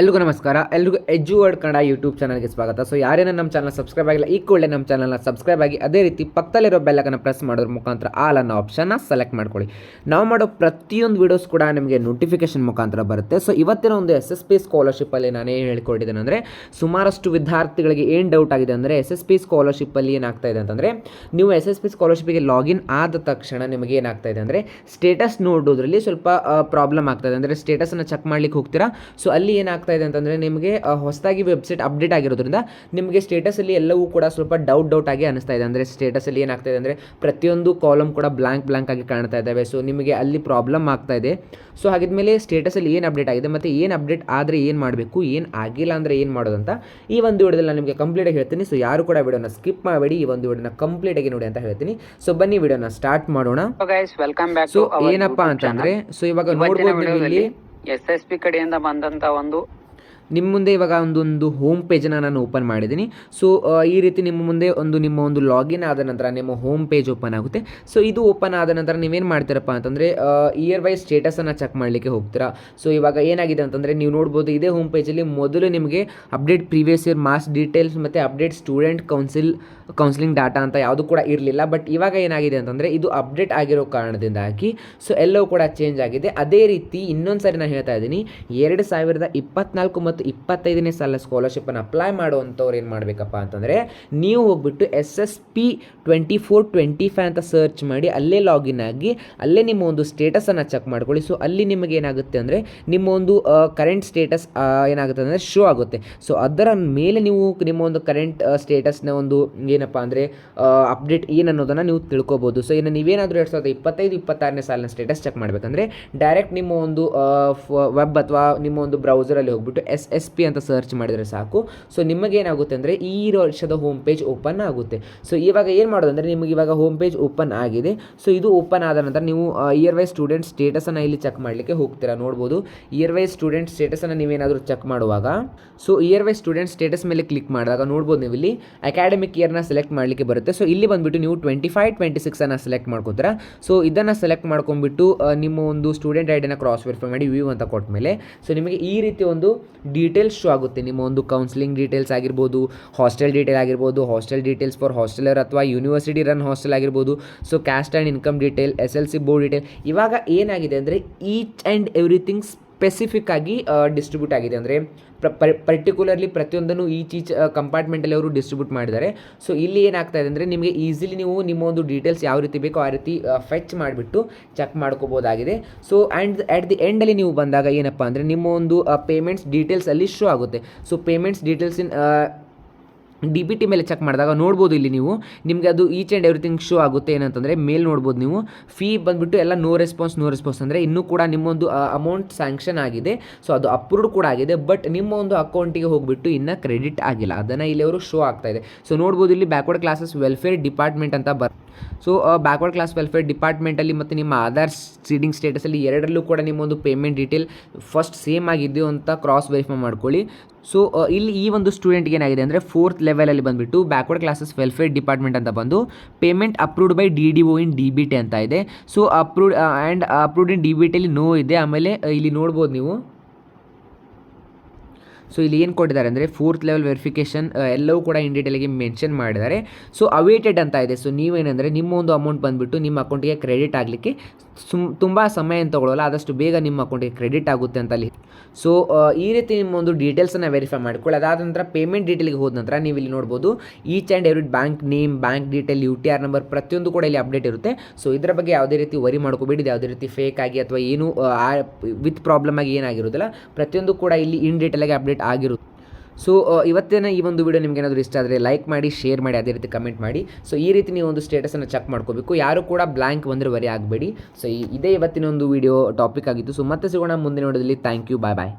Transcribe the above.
ಎಲ್ರಿಗೂ ನಮಸ್ಕಾರ. ಎಲ್ರಿಗೂ ಎಜ್ಜು ವರ್ಡ್ ಕನ್ನಡ ಯೂಟ್ಯೂಬ್ ಚಾನಲ್ಗೆ ಸ್ವಾಗತ. ಸೊ ಯಾರೇನೋ ನಮ್ಮ ಚಾನಲ್ ಸಬ್ಸ್ಕ್ರೈಬ್ ಆಗಿಲ್ಲ, ಈ ಕೂಡಲೇ ನಮ್ಮ ಚಾನಲ್ನ ಸಬ್ಸ್ಕ್ರೈಬ್ ಆಗಿ ಅದೇ ರೀತಿ ಪಕ್ಕದಲ್ಲಿರೋ ಬೆಲ್ಲಕನ್ನು ಪ್ರೆಸ್ ಮಾಡೋದ್ರ ಮುಖಾಂತರ ಆಲ್ ಅನ್ನೋ ಆಪ್ಷನ್ನ ಸೆಲೆಕ್ಟ್ ಮಾಡ್ಕೊಳ್ಳಿ. ನಾವು ಮಾಡೋ ಪ್ರತಿಯೊಂದು ವೀಡಿಯೋಸ್ ಕೂಡ ನಿಮಗೆ ನೋಟಿಫಿಕೇಶನ್ ಮುಖಾಂತರ ಬರುತ್ತೆ. ಸೊ ಇವತ್ತಿನ ಒಂದು ಎಸ್ ಎಸ್ ಪಿ ಸ್ಕಾಲರ್ಶಿಪ್ಪಲ್ಲಿ ನಾನು ಏನು ಅಂದರೆ, ಸುಮಾರಷ್ಟು ವಿದ್ಯಾರ್ಥಿಗಳಿಗೆ ಏನು ಡೌಟ್ ಆಗಿದೆ ಅಂದರೆ ಎಸ್ ಎಸ್ ಪಿ ಸ್ಕಾಲರ್ಶಿಪ್ಪಲ್ಲಿ ಏನಾಗ್ತಾ ಇದೆ ಅಂತಂದರೆ, ನೀವು ಎಸ್ ಎಸ್ ಪಿ ಸ್ಕಾಲರ್ಶಿಪ್ಗೆ ಲಾಗಿನ್ ಆದ ತಕ್ಷಣ ನಿಮಗೆ ಏನಾಗ್ತಾ ಇದೆ ಅಂದರೆ ಸ್ಟೇಟಸ್ ನೋಡೋದ್ರಲ್ಲಿ ಸ್ವಲ್ಪ ಪ್ರಾಬ್ಲಮ್ ಆಗ್ತದೆ ಅಂದರೆ ಸ್ಟೇಟಸನ್ನು ಚೆಕ್ ಮಾಡ್ಲಿಕ್ಕೆ ಹೋಗ್ತೀರಾ? ಸೊ ಅಲ್ಲಿ ಏನಾಗ್ತಾ ಇದೆ ಅಂತಂದರೆ ನಿಮಗೆ ಹೊಸದಾಗಿ ವೆಬ್ಸೈಟ್ ಅಪ್ಡೇಟ್ ಆಗಿರೋದ್ರಿಂದ ನಿಮಗೆ ಸ್ಟೇಟಸಲ್ಲಿ ಎಲ್ಲವೂ ಕೂಡ ಸ್ವಲ್ಪ ಡೌಟ್ ಡೌಟ್ ಆಗಿ ಅನಿಸ್ತಾ ಇದೆ. ಅಂದರೆ ಸ್ಟೇಟಸಲ್ಲಿ ಏನಾಗ್ತಾ ಇದೆ ಅಂದರೆ ಪ್ರತಿಯೊಂದು ಕಾಲಮ್ ಕೂಡ ಬ್ಲ್ಯಾಂಕ್ ಬ್ಲ್ಯಾಂಕ್ ಆಗಿ ಕಾಣ್ತಾ ಇದ್ದಾವೆ ಸೊ ನಿಮಗೆ ಅಲ್ಲಿ ಪ್ರಾಬ್ಲಮ್ ಆಗ್ತಾ ಇದೆ. ಸೊ ಹಾಗಿದ್ಮೇಲೆ ಸ್ಟೇಟಸಲ್ಲಿ ಏನು ಅಪ್ಡೇಟ್ ಆಗಿದೆ ಮತ್ತು ಏನು ಅಪ್ಡೇಟ್ ಆದರೆ ಏನು ಮಾಡಬೇಕು ಏನು ಆಗಿಲ್ಲ ಅಂದರೆ ಏನು ಮಾಡೋದಂತ ಈ ಒಂದು ವಿಡಿಯೋದಲ್ಲಿ ನಾನು ನಿಮಗೆ ಕಂಪ್ಲೀಟಾಗಿ ಹೇಳ್ತೀನಿ. ಸೊ ಯಾರು ಕೂಡ ವಿಡಿಯೋನ ಸ್ಕಿಪ್ ಮಾಡಬೇಡಿ. ಈ ಒಂದು ವಿಡಿಯೋನ ಕಂಪ್ಲೀಟಾಗಿ ನೋಡಿ ಅಂತ ಹೇಳ್ತೀನಿ. ಸೊ ಬನ್ನಿ ವಿಡಿಯೋನ ಸ್ಟಾರ್ಟ್ ಮಾಡೋಣ. ವೆಲ್ಕಮ್ ಬ್ಯಾಕ್ ಸೊ ಏನಪ್ಪಾ ಅಂತಂದ್ರೆ ಸೊ ಇವಾಗ ನೋಡ್ಬೋದು ನೀವು ಇಲ್ಲಿ ಎಸ್ ಎಸ್ ಪಿ ಕಡೆಯಿಂದ ಬಂದಂತ ಒಂದು ನಿಮ್ಮ ಮುಂದೆ ಇವಾಗ ಒಂದೊಂದು ಹೋಮ್ ಪೇಜನ್ನು ನಾನು ಓಪನ್ ಮಾಡಿದ್ದೀನಿ. ಸೊ ಈ ರೀತಿ ನಿಮ್ಮ ಮುಂದೆ ಒಂದು ನಿಮ್ಮ ಒಂದು ಲಾಗಿನ್ ಆದ ನಂತರ ನಿಮ್ಮ ಹೋಮ್ ಪೇಜ್ ಓಪನ್ ಆಗುತ್ತೆ. ಸೊ ಇದು ಓಪನ್ ಆದ ನಂತರ ನೀವೇನು ಮಾಡ್ತೀರಪ್ಪ ಅಂತಂದರೆ ಇಯರ್ ವೈಸ್ ಸ್ಟೇಟಸನ್ನು ಚೆಕ್ ಮಾಡಲಿಕ್ಕೆ ಹೋಗ್ತೀರಾ? ಸೊ ಇವಾಗ ಏನಾಗಿದೆ ಅಂತಂದರೆ, ನೀವು ನೋಡ್ಬೋದು ಇದೇ ಹೋಮ್ ಪೇಜಲ್ಲಿ ಮೊದಲು ನಿಮಗೆ update previous year marks details ಮತ್ತು update student council counselling data ಅಂತ ಯಾವುದು ಕೂಡ ಇರಲಿಲ್ಲ. ಬಟ್ ಇವಾಗ ಏನಾಗಿದೆ ಅಂತಂದರೆ, ಇದು ಅಪ್ಡೇಟ್ ಆಗಿರೋ ಕಾರಣದಿಂದಾಗಿ ಸೊ ಎಲ್ಲವೂ ಕೂಡ ಚೇಂಜ್ ಆಗಿದೆ. ಅದೇ ರೀತಿ ಇನ್ನೊಂದು ಸಾರಿ ನಾನು ಹೇಳ್ತಾ ಇದ್ದೀನಿ, ಎರಡು ಸಾವಿರದ ಇಪ್ಪತ್ನಾಲ್ಕು ಮತ್ತು ಇಪ್ಪತ್ತೈದನೇ ಸಾಲ ಸ್ಕಾಲರ್ಶಿಪ್ಪನ್ನು ಅಪ್ಲೈ ಮಾಡುವಂಥವ್ರು ಏನು ಮಾಡಬೇಕಪ್ಪ ಅಂತಂದರೆ, ನೀವು ಹೋಗ್ಬಿಟ್ಟು S S P twenty four twenty five ಅಂತ ಸರ್ಚ್ ಮಾಡಿ ಅಲ್ಲೇ ಲಾಗಿನ್ ಆಗಿ, ಅಲ್ಲೇ ನಿಮ್ಮ ಒಂದು ಸ್ಟೇಟಸನ್ನು ಚೆಕ್ ಮಾಡ್ಕೊಳ್ಳಿ. ಸೊ ಅಲ್ಲಿ ನಿಮಗೆ ಏನಾಗುತ್ತೆ ಅಂದರೆ, ನಿಮ್ಮ ಒಂದು ಕರೆಂಟ್ ಸ್ಟೇಟಸ್ ಏನಾಗುತ್ತೆ ಅಂದರೆ ಶೋ ಆಗುತ್ತೆ. ಸೊ ಅದರ ಮೇಲೆ ನೀವು ನಿಮ್ಮ ಒಂದು ಕರೆಂಟ್ ಸ್ಟೇಟಸ್ನ ಒಂದು ಏನಪ್ಪ ಅಂದರೆ ಅಪ್ಡೇಟ್ ಏನು ಅನ್ನೋದನ್ನು ನೀವು ತಿಳ್ಕೊಬೋದು. ಸೊ ಇನ್ನು ನೀವೇನಾದರೂ ಎರಡು ಸಾವಿರದ ಇಪ್ಪತ್ತೈದು, ಇಪ್ಪತ್ತಾರನೇ ಸಾಲಿನ ಸ್ಟೇಟಸ್ ಚೆಕ್ ಮಾಡಬೇಕಂದ್ರೆ ಡೈರೆಕ್ಟ್ ನಿಮ್ಮ ಒಂದು ವೆಬ್ ಅಥವಾ ನಿಮ್ಮ ಒಂದು ಬ್ರೌಸರಲ್ಲಿ ಹೋಗ್ಬಿಟ್ಟು ಎಸ್ ಎಸ್ ಪಿ ಅಂತ ಸರ್ಚ್ ಮಾಡಿದರೆ ಸಾಕು. ಸೊ ನಿಮಗೇನಾಗುತ್ತೆ ಅಂದರೆ ಈ ವರ್ಷದ ಹೋಮ್ ಪೇಜ್ ಓಪನ್ ಆಗುತ್ತೆ. ಸೊ ಇವಾಗ ಏನು ಮಾಡೋದು ಅಂದರೆ ನಿಮಗೆ ಇವಾಗ ಹೋಮ್ ಪೇಜ್ ಓಪನ್ ಆಗಿದೆ. ಸೊ ಇದು ಓಪನ್ ಆದ ನಂತರ ನೀವು ಇಯರ್ ವೈಸ್ ಸ್ಟೂಡೆಂಟ್ ಸ್ಟೇಟಸನ್ನು ಇಲ್ಲಿ ಚೆಕ್ ಮಾಡಲಿಕ್ಕೆ ಹೋಗ್ತೀರಾ ನೋಡ್ಬೋದು. ಇಯರ್ ವೈಸ್ ಸ್ಟೂಡೆಂಟ್ ಸ್ಟೇಟಸನ್ನು ನೀವೇನಾದರೂ ಚೆಕ್ ಮಾಡುವಾಗ so year wise student status ಮೇಲೆ ಕ್ಲಿಕ್ ಮಾಡಿದಾಗ ನೋಡ್ಬೋದು ನೀವು ಇಲ್ಲಿ ಅಕಾಡೆಮಿಕ್ ಇಯರ್ನ ಸೆಲೆಕ್ಟ್ ಮಾಡಲಿಕ್ಕೆ ಬರುತ್ತೆ. ಸೊ ಇಲ್ಲಿ ಬಂದುಬಿಟ್ಟು ನೀವು ಟ್ವೆಂಟಿ ಫೈವ್ ಟ್ವೆಂಟಿ ಸಿಕ್ಸನ್ನು ಸೆಲೆಕ್ಟ್ ಮಾಡ್ಕೋತೀರಾ. ಸೊ ಇದನ್ನು ಸೆಲೆಕ್ಟ್ ಮಾಡ್ಕೊಂಡ್ಬಿಟ್ಟು ನಿಮ್ಮ ಒಂದು ಸ್ಟೂಡೆಂಟ್ ಐಡಿನ ಕ್ರಾಸ್ ವೆರಿಫೈ ಮಾಡಿ ವ್ಯೂ ಅಂತ ಕೊಟ್ಟ ಮೇಲೆ ಸೊ ನಿಮಗೆ ಈ ರೀತಿ ಒಂದು ಡೀಟೇಲ್ಸ್ ಶೋ ಆಗುತ್ತೆ. ನಿಮ್ಮ ಒಂದು ಕೌನ್ಸಿಲಿಂಗ್ ಡೀಟೇಲ್ಸ್ ಆಗಿರ್ಬೋದು ಹಾಸ್ಟೆಲ್ ಡೀಟೇಲ್ ಆಗಿರ್ಬೋದು ಹಾಸ್ಟೆಲ್ ಡೀಟೇಲ್ಸ್ ಫಾರ್ ಹಾಸ್ಟೆಲರ್ ಅಥವಾ ಯೂನಿವರ್ಸಿಟಿ ರನ್ ಹಾಸ್ಟೆಲ್ ಆಗಿರ್ಬೋದು so caste and income detail S L C board detail ಇವಾಗ ಏನಾಗಿದೆ ಅಂದರೆ ಈಚ್ ಆ್ಯಂಡ್ ಎವ್ರಿಥಿಂಗ್ ಸ್ಪೆಸಿಫಿಕ್ ಆಗಿ ಡಿಸ್ಟ್ರಿಬ್ಯೂಟ್ ಆಗಿದೆ. ಅಂದರೆ ಪರ್ಟಿಕ್ಯುಲರ್ಲಿ ಪ್ರತಿಯೊಂದನ್ನು ಈಚ್ ಈಚ್ ಕಂಪಾರ್ಟ್ಮೆಂಟಲ್ಲಿ ಅವರು ಡಿಸ್ಟ್ರಿಬ್ಯೂಟ್ ಮಾಡಿದ್ದಾರೆ. ಸೊ ಇಲ್ಲಿ ಏನಾಗ್ತಾ ಇದೆ ಅಂದರೆ, ನಿಮಗೆ ಈಸಿಲಿ ನೀವು ನಿಮ್ಮ ಒಂದು ಡೀಟೇಲ್ಸ್ ಯಾವ ರೀತಿ ಬೇಕೋ ಆ ರೀತಿ ಫೆಚ್ ಮಾಡಿಬಿಟ್ಟು ಚೆಕ್ ಮಾಡ್ಕೋಬೋದಾಗಿದೆ. ಸೊ ಆ್ಯಂಡ್ ಆ್ಯಟ್ ದಿ ಎಂಡಲ್ಲಿ ನೀವು ಬಂದಾಗ ಏನಪ್ಪ ಅಂದರೆ ನಿಮ್ಮ ಒಂದು ಪೇಮೆಂಟ್ಸ್ ಡೀಟೇಲ್ಸಲ್ಲಿ ಶೋ ಆಗುತ್ತೆ. So payments details in D B T ಮೇಲೆ ಚೆಕ್ ಮಾಡಿದಾಗ ನೋಡ್ಬೋದು ಇಲ್ಲಿ ನೀವು. ನಿಮಗೆ ಅದು ಈಚ್ ಆ್ಯಂಡ್ ಎವ್ರಿಥಿಂಗ್ ಶೋ ಆಗುತ್ತೆ ಏನಂತಂದರೆ ಮೇಲ್ ನೋಡ್ಬೋದು ನೀವು. ಫೀ ಬಂದುಬಿಟ್ಟು ಎಲ್ಲ ನೋ ರೆಸ್ಪಾನ್ಸ್ ನೋ ರೆಸ್ಪಾನ್ಸ್ ಅಂದರೆ ಇನ್ನೂ ಕೂಡ ನಿಮ್ಮೊಂದು ಅಮೌಂಟ್ ಸ್ಯಾಂಕ್ಷನ್ ಆಗಿದೆ. ಸೊ ಅದು ಅಪ್ರೂವ್ಡ್ ಕೂಡ ಆಗಿದೆ ಬಟ್ ನಿಮ್ಮ ಒಂದು ಅಕೌಂಟಿಗೆ ಹೋಗಿಬಿಟ್ಟು ಇನ್ನೂ ಕ್ರೆಡಿಟ್ ಆಗಿಲ್ಲ. ಅದನ್ನು ಇಲ್ಲಿ ಅವರು ಶೋ ಆಗ್ತಾ ಇದೆ. ಸೊ ನೋಡ್ಬೋದು ಇಲ್ಲಿ ಬ್ಯಾಕ್ವರ್ಡ್ ಕ್ಲಾಸಸ್ ವೆಲ್ಫೇರ್ ಡಿಪಾರ್ಟ್ಮೆಂಟ್ ಅಂತ ಬರ್ ಸೊ ಬ್ಯಾಕ್ವರ್ಡ್ ಕ್ಲಾಸ್ ವೆಲ್ಫೇರ್ ಡಿಪಾರ್ಟ್ಮೆಂಟಲ್ಲಿ ಮತ್ತು ನಿಮ್ಮ ಆಧಾರ್ ಸೀಡಿಂಗ್ ಸ್ಟೇಟಸಲ್ಲಿ ಎರಡರಲ್ಲೂ ಕೂಡ ನಿಮ್ಮೊಂದು ಪೇಮೆಂಟ್ ಡೀಟೇಲ್ ಫಸ್ಟ್ ಸೇಮ್ ಆಗಿದೆಯೋ ಅಂತ ಕ್ರಾಸ್ ವೆರಿಫೈ ಮಾಡ್ಕೊಳ್ಳಿ. ಸೊ ಇಲ್ಲಿ ಈ ಒಂದು ಸ್ಟೂಡೆಂಟ್ಗೆ ಏನಾಗಿದೆ ಅಂದರೆ ಫೋರ್ತ್ ಲೆವೆಲಲ್ಲಿ ಬಂದುಬಿಟ್ಟು ಬ್ಯಾಕ್ವರ್ಡ್ ಕ್ಲಾಸಸ್ ವೆಲ್ಫೇರ್ ಡಿಪಾರ್ಟ್ಮೆಂಟ್ ಅಂತ ಬಂದು payment approved by D D O in D B T ಅಂತ ಇದೆ. So approved and approved in D B ಟಿಯಲ್ಲಿ no ಇದೆ. ಆಮೇಲೆ ಇಲ್ಲಿ ನೋಡ್ಬೋದು ನೀವು. ಸೊ ಇಲ್ಲಿ ಏನು ಕೊಟ್ಟಿದ್ದಾರೆ ಅಂದರೆ ಫೋರ್ತ್ ಲೆವೆಲ್ ವೆರಿಫಿಕೇಷನ್ ಎಲ್ಲವೂ ಕೂಡ ಇನ್ ಡೀಟೇಲಿಗೆ ಮೆನ್ಷನ್ ಮಾಡಿದ್ದಾರೆ. ಸೊ ಅವೇಟೆಡ್ ಅಂತ ಇದೆ. ಸೊ ನೀವೇನೆಂದರೆ ನಿಮ್ಮ ಒಂದು ಅಮೌಂಟ್ ಬಂದುಬಿಟ್ಟು ನಿಮ್ಮ ಅಕೌಂಟಿಗೆ ಕ್ರೆಡಿಟ್ ಆಗಲಿಕ್ಕೆ ಸುಮ್ ತುಂಬ ಸಮಯ ಏನು ತೊಗೊಳ್ಳಲ್ಲ ಆದಷ್ಟು ಬೇಗ ನಿಮ್ಮ ಅಕೌಂಟಿಗೆ ಕ್ರೆಡಿಟ್ ಆಗುತ್ತೆ ಅಂತ ಅಲ್ಲಿ. ಸೊ ಈ ರೀತಿ ನಿಮ್ಮ ಒಂದು ಡೀಟೇಲ್ಸನ್ನು ವೆರಿಫೈ ಮಾಡ್ಕೊಳ್ಳಿ. ಅದಾದ ನಂತರ ಪೇಮೆಂಟ್ ಡೀಟೇಲ್ಗೆ ಹೋದ ನಂತರ ನೀವು ಇಲ್ಲಿ ನೋಡ್ಬೋದು each and every bank name bank detail U T R number ಪ್ರತಿಯೊಂದು ಕೂಡ ಇಲ್ಲಿ ಅಪ್ಡೇಟ್ ಇರುತ್ತೆ. ಸೊ ಇದರ ಬಗ್ಗೆ ಯಾವುದೇ ರೀತಿ ವರಿ ಮಾಡ್ಕೋಬೇಡಿ. ಯಾವುದೇ ರೀತಿ ಫೇಕ್ ಆಗಿ ಅಥವಾ ಏನು ವಿತ್ ಪ್ರಾಬ್ಲಮ್ ಆಗಿ ಏನಾಗಿರೋದಿಲ್ಲ. ಪ್ರತಿಯೊಂದು ಕೂಡ ಇಲ್ಲಿ ಇನ್ ಡೀಟೇಲಾಗಿ ಅಪ್ಡೇಟ್ ಆಗಿರುತ್ತೆ. ಸೊ ಇವತ್ತಿನ ಈ ಒಂದು ವಿಡಿಯೋ ನಿಮ್ಗೆ ಏನಾದರೂ ಇಷ್ಟ ಆದರೆ ಲೈಕ್ ಮಾಡಿ ಶೇರ್ ಮಾಡಿ, ಅದೇ ರೀತಿ ಕಮೆಂಟ್ ಮಾಡಿ. ಸೊ ಈ ರೀತಿ ನೀವು ಒಂದು ಸ್ಟೇಟಸನ್ನು ಚೆಕ್ ಮಾಡ್ಕೋಬೇಕು. ಯಾರು ಕೂಡ ಬ್ಲ್ಯಾಂಕ್ ಬಂದರೆ ವರಿ ಆಗಬೇಡಿ. ಸೊ ಇದೇ ಇವತ್ತಿನ ಒಂದು ವಿಡಿಯೋ ಟಾಪಿಕ್ ಆಗಿತ್ತು ಸೊ ಮತ್ತೆ ಸಿಗೋಣ ಮುಂದಿನ ವಿಡಿಯೋದಲ್ಲಿ ಥ್ಯಾಂಕ್ ಯು ಬಾಯ್ ಬಾಯ್